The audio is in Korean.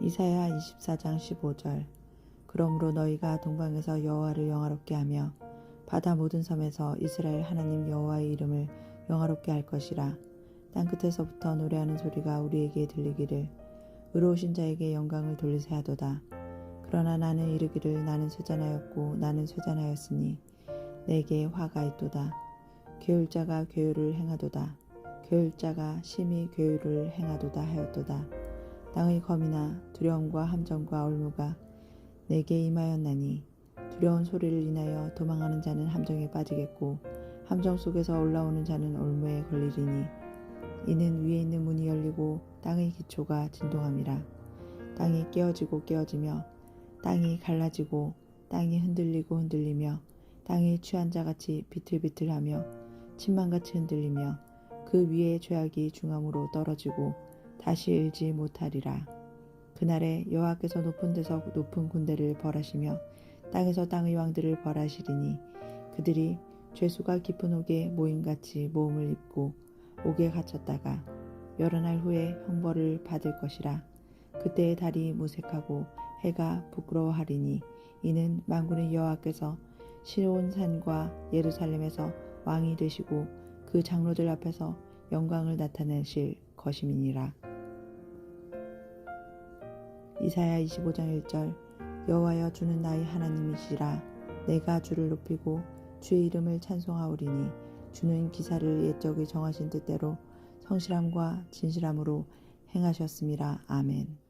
이사야 24장 15절. 그러므로 너희가 동방에서 여호와를 영화롭게 하며 바다 모든 섬에서 이스라엘 하나님 여호와의 이름을 영화롭게 할 것이라. 땅 끝에서부터 노래하는 소리가 우리에게 들리기를 의로우신 자에게 영광을 돌리세 하도다. 그러나 나는 이르기를 나는 쇠잔하였고 나는 쇠잔하였으니 내게 화가 있도다. 괴율자가 괴율을 행하도다. 괴율자가 심히 괴율을 행하도다 하였도다 땅의 검이나 두려움과 함정과 올무가 내게 임하였나니 두려운 소리를 인하여 도망하는 자는 함정에 빠지겠고 함정 속에서 올라오는 자는 올무에 걸리리니 이는 위에 있는 문이 열리고 땅의 기초가 진동함이라. 땅이 깨어지고 깨어지며 땅이 갈라지고 땅이 흔들리고 흔들리며 땅이 취한 자같이 비틀비틀하며 침망같이 흔들리며 그 위에 죄악이 중함으로 떨어지고 다시 일지 못하리라. 그날에 여호와께서 높은 데서 높은 군대를 벌하시며 땅에서 땅의 왕들을 벌하시리니 그들이 죄수가 깊은 옥에 모임같이 모험을 입고 옥에 갇혔다가 여러 날 후에 형벌을 받을 것이라. 그때의 달이 무색하고 해가 부끄러워하리니 이는 만군의 여호와께서 시온 산과 예루살렘에서 왕이 되시고 그 장로들 앞에서 영광을 나타내실 것임이니라. 이사야 25장 1절 여호와여 주는 나의 하나님이시라 내가 주를 높이고 주의 이름을 찬송하오리니 주는 기사를 옛적에 정하신 뜻대로 성실함과 진실함으로 행하셨음이라 아멘.